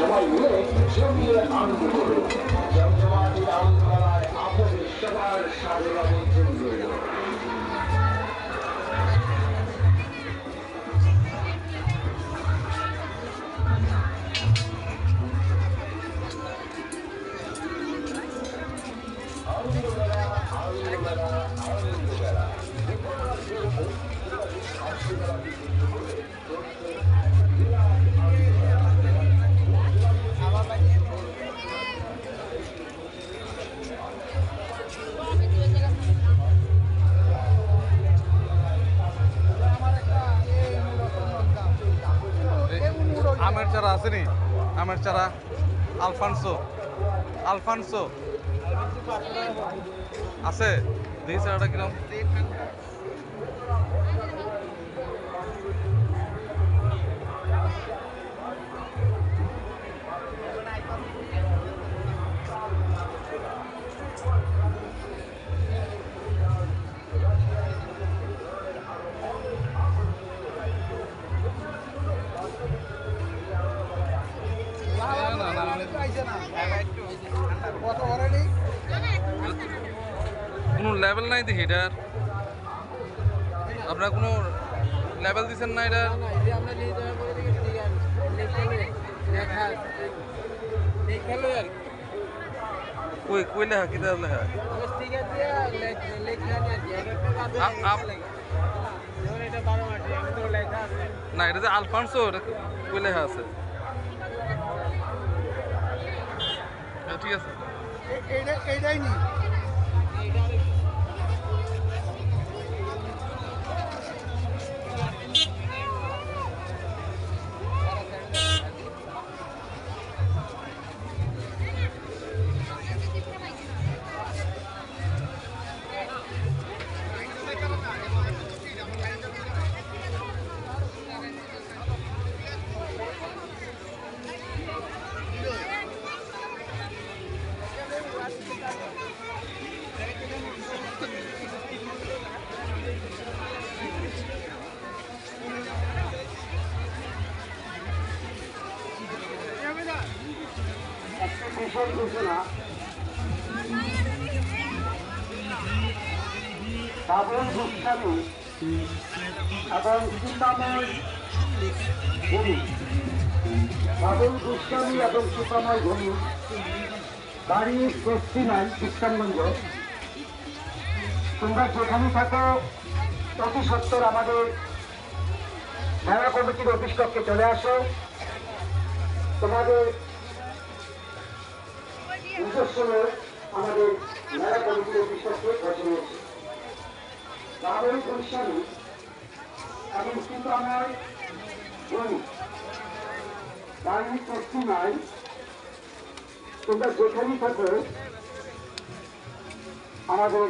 সবাই মিলে জমিয়ে আনন্দ করুন। জমজমাটি আনন্দ আপনাদের সবার সাধনা আমন্ত্রণ রইল চারা আছে নি? আমের চারা। আলফানসো। আলফানসো। আছে? দেখি চারাটা কিরম? কোনো লেভেল নাই দেখি এটার। আপনার কোনো লেভেল দিচ্ছেন না এটা কই কই লেখা? কি লেখা? না এটা যে আলফানসো কই লেখা আছে? ঠিক আছে। এইটাই নি বিশাল ঘোষণা। বাবুল গোস্বামী এবং সীতাময় ভূমি বাবুল গোস্বামী এবং সীতাময় ভূমি বাড়ি পশ্চিমায় বিশ্রামগঞ্জ তোমরা যেখানে থাকো অতি সত্তর আমাদের মেলা কমিটির অফিস কক্ষে চলে আসো। তোমাদের নিজস্ব লোক আমাদের মেলা কমিটির বাবুল গোস্বামী এবং তোমরা যেখানেই থাকো, আমাদের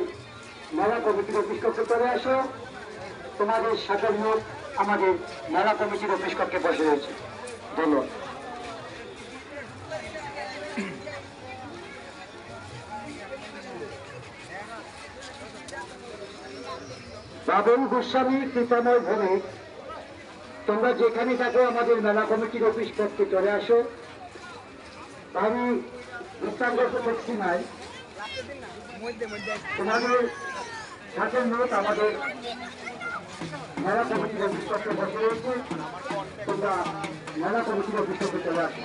মেলা কমিটির অফিস কক্ষে চলে আসো। তোমাদের সাথে লোক আমাদের মেলা কমিটির অফিস কক্ষে বসে রয়েছে। ধন্যবাদ। বাবুল গোস্বামী, কৃপাময় ভৌমিক তোমরা যেখানে থাকো, আমাদের মেলা কমিটির অফিস করতে চলে আসো। আমি করছি নাই। তোমাদের সাথে নোট আমাদের মেলা কমিটির অফিস করতে বসে রয়েছে। তোমরা মেলা কমিটির অফিস করতে চলে আসো।